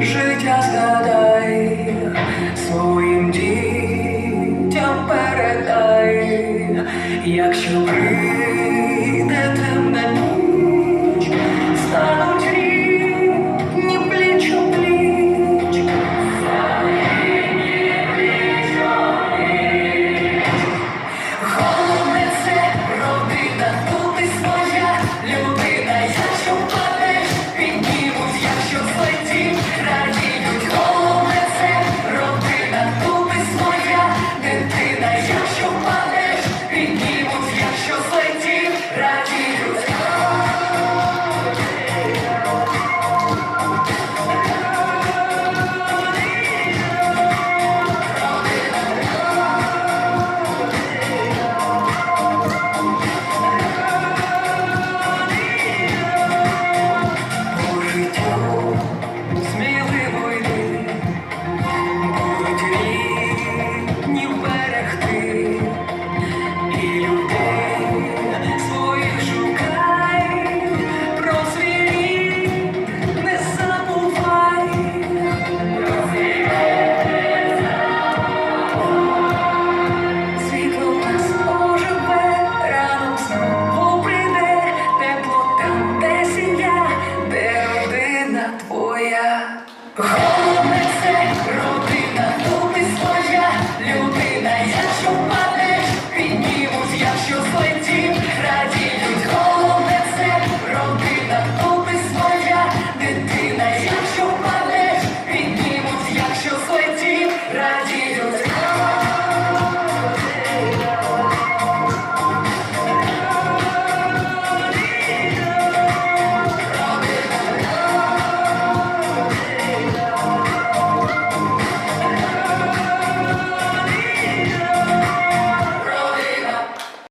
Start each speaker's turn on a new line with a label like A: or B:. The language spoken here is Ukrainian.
A: життя згадай, своїм дітям передай, якщо ви.